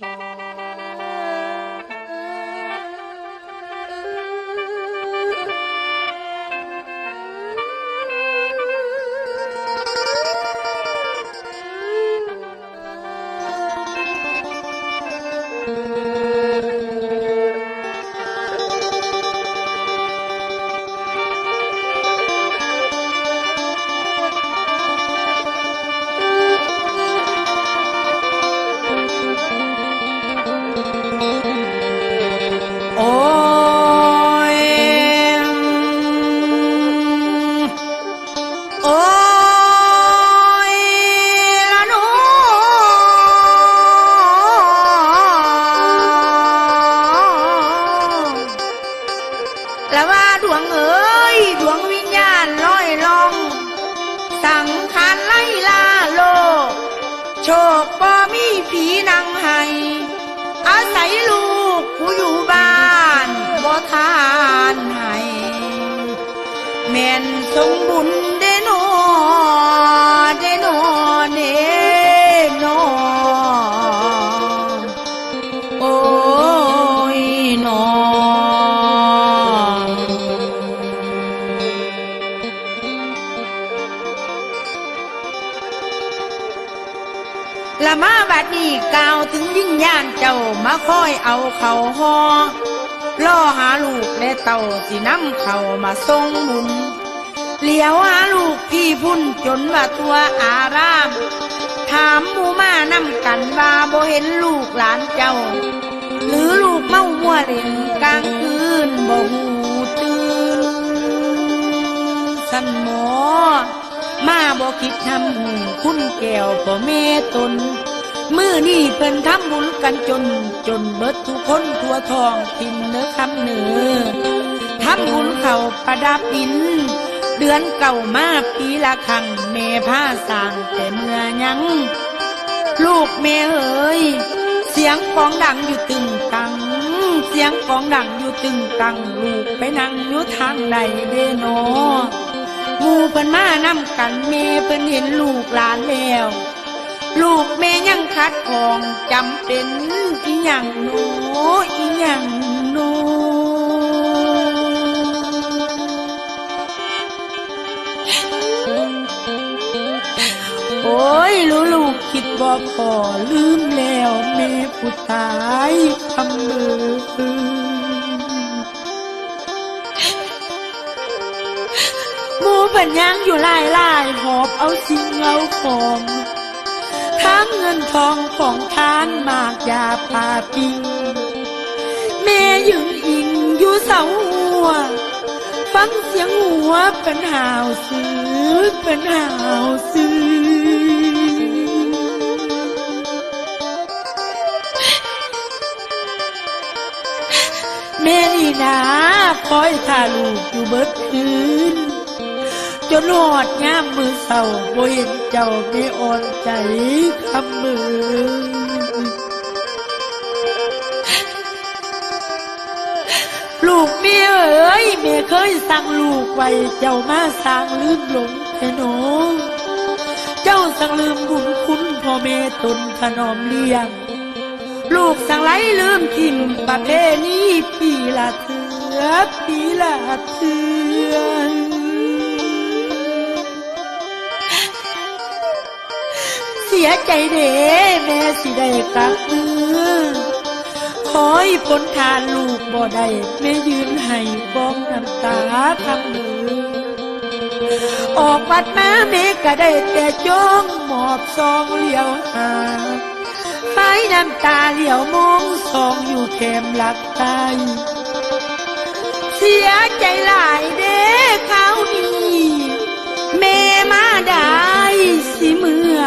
โโชคบ่มีผีนางให้อาศัยลูกผู้อยู่บ้านบ่ทานให้แม่นสมบุญ ละมาบัดนี้กล่าวถึงวิญญาณเจ้ามาคอยเอาเขาหอล่อหาลูกและเต่าสินำเขามาทรงบุญเหลียวหาลูกพี่พุ่นจนว่าตัวอาราม ถามหมูมานำกันว่าบ่เห็นลูกหลานเจ้า หรือลูกเมาหัวเล่นกลางคืนบ่หูตื่นสันหมอ มาบ่คิดทำหูคุณแก้วพ่อแม่ตนมือนี่เพิ่นทำบุญกันจน จนเบิดทุกคนทั่วทองทินเนื้อคำเหนือทำบุญเข่าประดับดิน เดือนเก่ามาปีละครั้งแม่ผ้าสางแต่เมื่อยัง ลูกแม่เอ๋ยเสียงกองดังอยู่ตึงตัง เสียงกองดังอยู่ตึงตัง ลูกไปนั่งอยู่ทางใดเดโน มูเพิ่นมานำกันแม่เพิ่นเห็นลูกหลานแล้ว ลูกแม่ยังคัดของจำเป็นอีหยังโนอีหยังโนโอ้ยรู้ลูกคิดบ่พอลืมแล้วแม่ หมูเพิ่นยังอยู่หลายหลายหอบเอาสิ่งเอาของทั้งเงินทองของทานมากยาปาปิงแม่ยืนอิงอยู่เสาหัว ฟังเสียงหัวเป็นหาวซื้อเป็นหาวซื้อแม่นี่นะคอยท่าลูกอยู่เบิดคืน จนหอดยามมือเศร้าบ่เห็นเจ้าไม่อ่อนใจคำมือ ลูกเมียเอ๋ยเมียเคยสั่งลูกไว้เจ้ามาสร้างลืมหลงแค่น้องเจ้าสั่งลืมบุญคุณพ่อแม่ตนถนอมเลี้ยง ลูกสั่งไหลลืมทิมประเพณีปีละเถือปีละเถือ เสียใจเด้แม่สิได้กลับมือขอให้พ้นทานลูกบ่ได้แม่ยืนให้บ้องน้ำตาทำมือออกวัดมาแม่ก็ได้แต่จ้องหมอบซองเลี้ยวหาไฟน้ำตาเหลี้ยวมองซองอยู่แคมหลักตายเสียใจหลายเด้เขาวนี้แม่มาได้สิมือ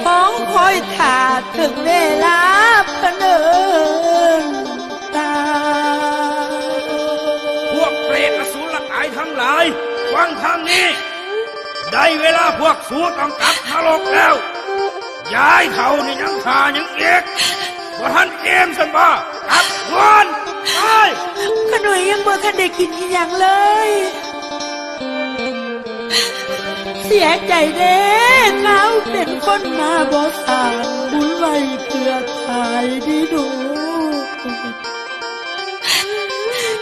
ข้าวแม่นี่นะเศร้าหอตองมาเรียบเพื่อประทังมงคลแม่ได้ฟ้องคอยถ่าถึงเวลาพะเนินตายพวกเปรตอสูรกายทั้งหลายฟังทางนี้ ได้เวลาพวกสูต้องกลับนรกแล้ว ย้ายเขานี่ยังขายังเอกว่าท่านเกมสันบ่กลับวันไปขหน่อยยังบ่ทันได้กินอีหยังเลย เสียใจเด้เขาเป็นคนมาบ่สาบุญไว้เพื่อทายดีดู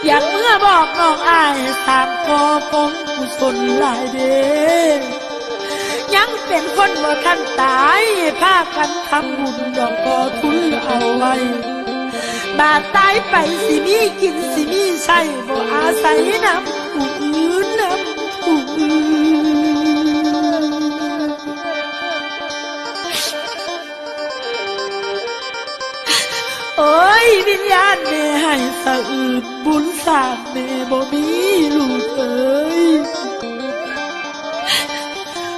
อยากเมื่อบอกน้องอายสางกอกองกุศลหลายเด้ยังเป็นคนบ่ทันตายพากันทำบุญดอกกอทุนเอาไว้บาดตายไปสิมีกินสิมีใช่บ่อาศัยน้ำผู้ วิญญาณแม่ให้สะอื่นบุญสางแม่บ่มีลูกเอ้ย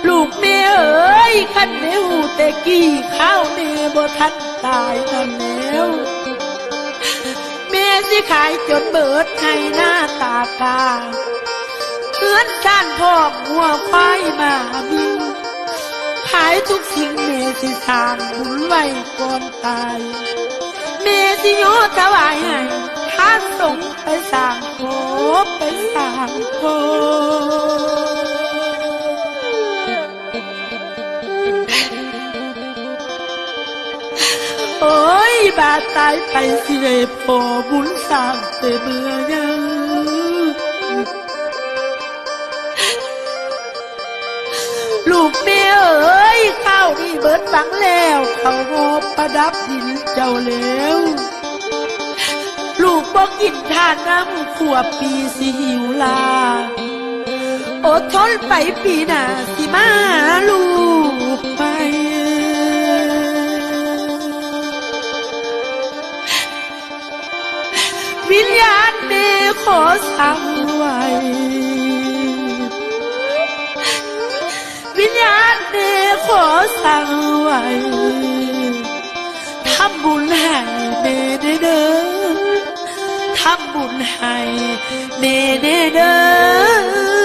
ลูกแม่เอ้ยคันแม่หูแต่กี้ข้าวแม่บ่ทันตายนั่นแล้วแม่สิขายจนเบิดให้หน้าตากาเพื่อนชานพ่อหัวควายมาบินขายทุกสิ่งแม่สิสร้างบุญไว้ก่อนตาย แม่สิโยถวายให้ท่านสงฆ์ไปสร้างโคไปสร้างโคโอ้ยบาตายไปสิได้พอบุญสางแต่เมื่อยังลูกเมียเอ้ยข้าวนี่ เบิดฝังแล้ว เขาหอบประดับดินเจ้าแล้ว ลูกบอกกินทานน้ำขวบปีสิหิวลา อดทนไปปีหน้าสิมาลูกไปวิญญาณเมขอสั่งไว้ สั่งไว้ทำบุญให้เมเด้เด้อทำบุญให้เมเด้เด้อ